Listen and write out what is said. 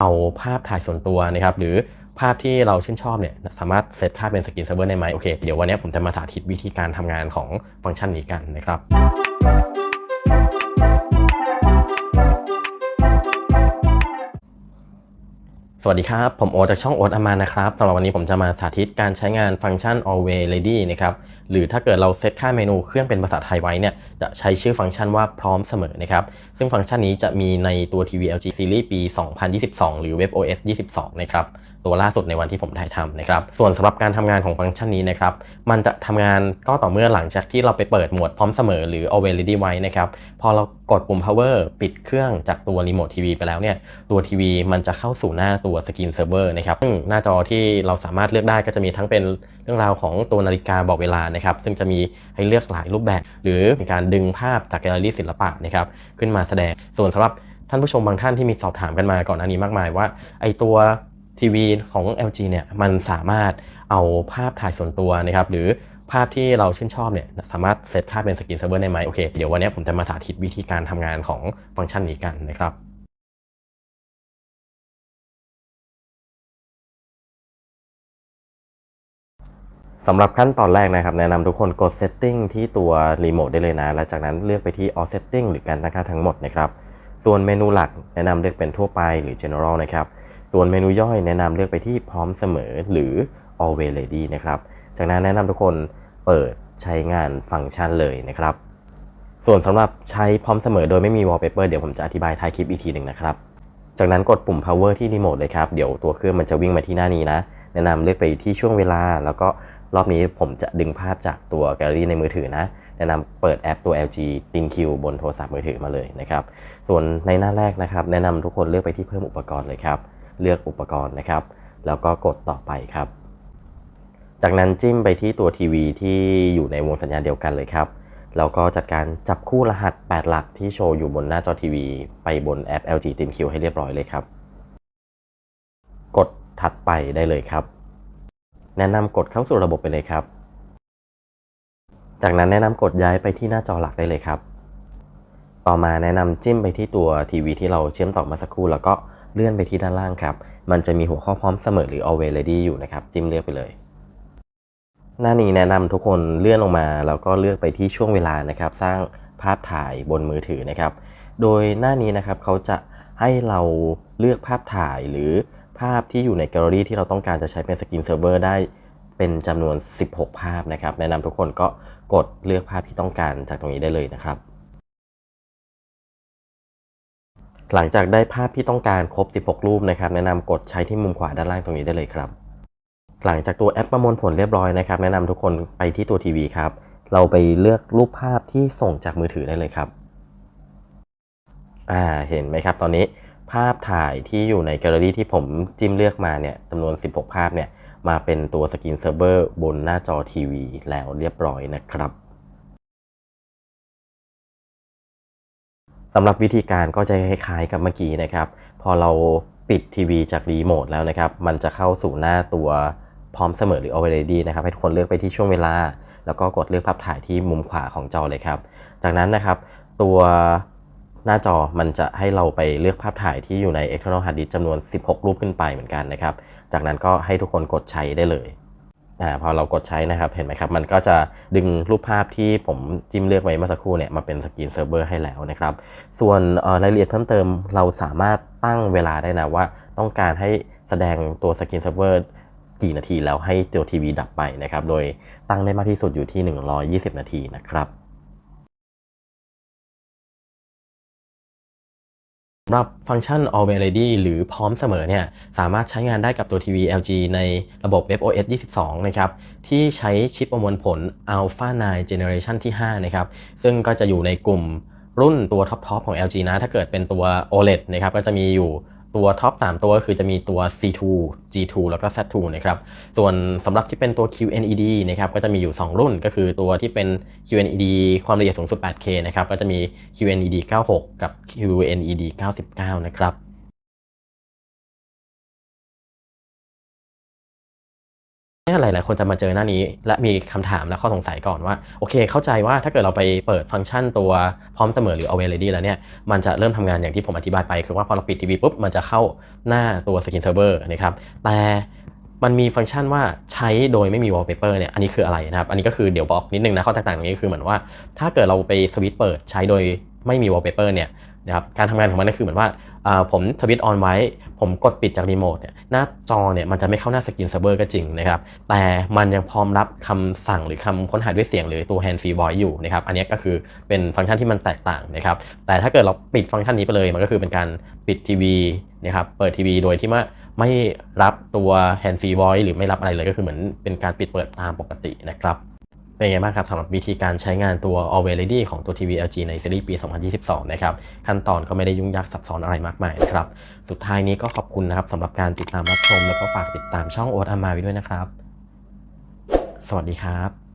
เอาภาพถ่ายส่วนตัวนะครับหรือภาพที่เราชื่นชอบเนี่ยสามารถเซตค่าเป็นสกินเซิร์ฟเวอร์ได้ไหมโอเคเดี๋ยววันนี้ผมจะมาสาธิตวิธีการทำงานของฟังก์ชันนี้กันนะครับ สวัสดีครับ ผมโอจากช่องโอตอามานะครับสำหรับวันนี้ผมจะมาสาธิตการใช้งานฟังก์ชัน always ready นะครับ หรือถ้าเกิดเราเซตค่าเมนูเครื่องเป็นภาษาไทยไว้เนี่ย จะใช้ชื่อฟังก์ชันว่าพร้อมเสมอนะครับ ซึ่งฟังก์ชันนี้จะมีในตัวทีวี LG Series ปี 2022 หรือ WebOS 22 นะครับ ตัวล่าสุดในวันที่ผมถ่ายทำนะครับ ส่วนสำหรับการทำงานของฟังก์ชันนี้นะครับ มันจะทำงานก็ต่อเมื่อหลังจากที่เราไปเปิดโหมดพร้อมเสมอหรือ always ready ไว้นะครับ พอเรากดปุ่ม power ปิดเครื่องจากตัวรีโมททีวีไปแล้วเนี่ย ตัวทีวีมันจะเข้าสู่หน้าตัวสกรีนเซิร์ฟเวอร์นะครับซึ่งหน้าจอที่เราสามารถเลือกได้ก็จะมีทั้งเป็นเรื่องราวของตัวนาฬิกาบอกเวลานะครับ ซึ่งจะมีให้เลือกหลายรูปแบบ หรือการดึงภาพจากแกลเลอรี่ศิลปะนะครับขึ้นมาแสดง ส่วนสำหรับท่านผู้ชมบางท่านที่มีสอบถามกันมาก่อนหน้านี้มากมายว่าไอตัว ทีวีของ LG เนี่ยมันสามารถเอาภาพถ่ายส่วนตัวนะครับหรือภาพที่เราชื่นชอบเนี่ยสามารถเซตค่าเป็นสกรีนเซิร์ฟเวอร์ได้ไหมโอเคเดี๋ยววันนี้ผมจะมาสาธิตวิธีการทำงานของฟังก์ชันนี้กันนะครับสำหรับขั้นตอนแรกนะครับ แนะนำทุกคนกด setting ที่ตัวรีโมทได้เลยนะ และจากนั้นเลือกไปที่ all setting หรือการตั้งค่าทั้งหมดนะครับ ส่วนเมนูหลักแนะนำเลือกเป็นทั่วไปหรือ general นะครับ ส่วนเมนูย่อยแนะนำเลือกไปที่พร้อมเสมอหรือ always ready นะครับ จากนั้นแนะนำทุกคนเปิดใช้งานฟังก์ชันเลยนะครับ ส่วนสำหรับใช้พร้อมเสมอโดยไม่มี wallpaper เดี๋ยวผมจะอธิบายท้ายคลิปอีกทีหนึ่งนะครับ จากนั้นกดปุ่ม power ที่รีโมทเลยครับ เดี๋ยวตัวเครื่องมันจะวิ่งมาที่หน้านี้นะ แนะนำเลือกไปที่ช่วงเวลา แล้วก็รอบนี้ผมจะดึงภาพจากตัวแกลเลอรี่ในมือถือนะแนะนำเปิดแอปตัว LG ThinQ บนโทรศัพท์มือถือมาเลยนะครับ ส่วนในหน้าแรกนะครับ แนะนำทุกคนเลือกไปที่เพิ่มอุปกรณ์เลยครับ เลือกอุปกรณ์นะครับ แล้วก็กดต่อไปครับ จากนั้นจิ้มไปที่ตัวทีวีที่อยู่ในวงสัญญาณเดียวกันเลยครับแล้วก็จัดการจับคู่รหัส 8 หลักที่โชว์อยู่บนหน้าจอทีวี ไปบนแอป LG ThinQ ให้เรียบร้อยเลยครับ กดถัดไปได้เลยครับ แนะนำกดเข้าสู่ระบบไปเลยครับ จากนั้นแนะนำกดย้ายไปที่หน้าจอหลักได้เลยครับ ต่อมาแนะนำจิ้มไปที่ตัวทีวีที่เราเชื่อมต่อมาสักครู่แล้วก็ เลื่อนไปที่ด้านล่างครับ มันจะมีหัวข้อพร้อมเสมอหรือ always ready อยู่นะครับ จิ้มเลือกไปเลย หน้านี้แนะนำทุกคนเลื่อนลงมาแล้วก็เลือกไปที่ช่วงเวลานะครับ สร้างภาพถ่ายบนมือถือนะครับ โดยหน้านี้นะครับเขาจะให้เราเลือกภาพถ่ายหรือภาพที่อยู่ในแกลเลอรี่ที่เราต้องการจะใช้เป็นสกรีนเซิร์ฟเวอร์ได้เป็นจำนวน 16 ภาพนะครับ แนะนำทุกคนก็กดเลือกภาพที่ต้องการจากตรงนี้ได้เลยนะครับ หลังจากได้ภาพที่ต้องการครบ 16 รูปนะครับแนะนำกดใช้ที่มุมขวาด้านล่างตรงนี้ได้เลยครับ หลังจากตัวแอปประมวลผลเรียบร้อยนะครับแนะนำทุกคนไปที่ตัวทีวีครับเราไปเลือกรูปภาพที่ส่งจากมือถือได้เลยครับอ่าเห็นไหมครับ ตอนนี้ภาพถ่ายที่อยู่ในแกลเลอรี่ที่ผมจิ้มเลือกมาเนี่ยจำนวน 16 ภาพเนี่ยมาเป็นตัวสกรีนเซิร์ฟเวอร์บนหน้าจอทีวีแล้วเรียบร้อยนะครับ สำหรับวิธีการก็จะคล้ายๆกับเมื่อกี้นะครับ พอเราปิดทีวีจากรีโมทแล้วนะครับ มันจะเข้าสู่หน้าตัวพร้อมเสมอหรือ already นะครับ ให้ทุกคนเลือกไปที่ช่วงเวลา แล้วก็กดเลือกภาพถ่ายที่มุมขวาของจอเลยครับ จากนั้นนะครับ ตัวหน้าจอมันจะให้เราไปเลือกภาพถ่ายที่อยู่ใน external hard disk จำนวน 16 รูปขึ้นไปเหมือนกันนะครับ จากนั้นก็ให้ทุกคนกดใช้ได้เลย อ่าพอเรากดใช้นะครับเห็นไหมครับ มันก็จะดึงรูปภาพที่ผมจิ้มเลือกไว้เมื่อสักครู่เนี่ยมาเป็นสกรีนเซิร์ฟเวอร์ให้แล้วนะครับ ส่วนรายละเอียดเพิ่มเติมเราสามารถตั้งเวลาได้นะว่า ต้องการให้แสดงตัวสกรีนเซิร์ฟเวอร์กี่นาทีแล้วให้ตัวทีวีดับไปนะครับ โดยตั้งได้มากที่สุดอยู่ที่ 120 นาทีนะครับ สำหรับฟังก์ชัน always ready หรือพร้อมเสมอเนี่ยสามารถใช้งานได้กับตัวทีวี LG ในระบบ WebOS 22 นะครับที่ใช้ชิปประมวลผล Alpha 9 Generation ที่ 5 นะครับซึ่งก็จะอยู่ในกลุ่มรุ่นตัวท็อปๆของ LG นะ ถ้าเกิดเป็นตัว OLED นะครับก็จะมีอยู่ ตัวท็อป3 ตัวก็คือจะมีตัว C2 G2 แล้วก็ Z2 นะครับ ส่วนสำหรับที่เป็นตัว QNED นะครับก็จะมีอยู่ 2 รุ่นก็คือตัวที่เป็น QNED ความละเอียดสูงสุด 8K นะครับก็จะมี QNED 96 กับ QNED 99 นะครับ หลาย ๆ คนจะมาเจอหน้านี้ และมีคำถามและข้อสงสัยก่อนว่า โอเค เข้าใจว่าถ้าเกิดเราไปเปิดฟังก์ชันตัวพร้อมเสมอหรือ always ready แล้วเนี่ย มันจะเริ่มทำงานอย่างที่ผมอธิบายไป คือว่าพอเราปิดทีวีปุ๊บ มันจะเข้าหน้าตัว Skin Server นะครับ แต่มันมีฟังก์ชันว่าใช้โดยไม่มี wallpaper เนี่ย อันนี้คืออะไรนะครับ อันนี้ก็คือเดี๋ยวบอกนิดนึงนะข้อแตกต่างตรงนี้คือเหมือนว่า ถ้าเกิดเราไปสวิตช์เปิดใช้โดยไม่มี wallpaper เนี่ย นะครับการทำงานของมันก็คือเหมือนว่าผมสวิตช์ออนไว้ ผมกดปิดจากรีโมทเนี่ยหน้าจอเนี่ยมันจะไม่เข้าหน้าสกินเซิร์ฟเวอร์ก็จริงนะครับแต่มันยังพร้อมรับคำสั่งหรือคำค้นหาด้วยเสียงหรือตัว hand free voice อยู่นะครับอันนี้ก็คือเป็นฟังก์ชันที่มันแตกต่างนะครับแต่ถ้าเกิดเราปิดฟังก์ชันนี้ไปเลย มันก็คือเป็นการปิดทีวีนะครับเปิดทีวีโดยที่ว่าไม่รับตัว hand free voice หรือไม่รับอะไรเลยก็คือเหมือนเป็นการปิดเปิดตามปกตินะครับ เป็นไงบ้างครับสำหรับวิธีการใช้งานตัว a l w a y Ready ของตัวทีวี LG ในซีรีส์ปี 2022 นะครับ ขั้นตอนก็ไม่ได้ยุ่งยากซับซ้อนอะไรมากมายนะครับ สุดท้ายนี้ก็ขอบคุณนะครับสำหรับการติดตามรับชม แล้วก็ฝากติดตามช่องโอ๊ตอามาไว้ด้วยนะครับ สวัสดีครับ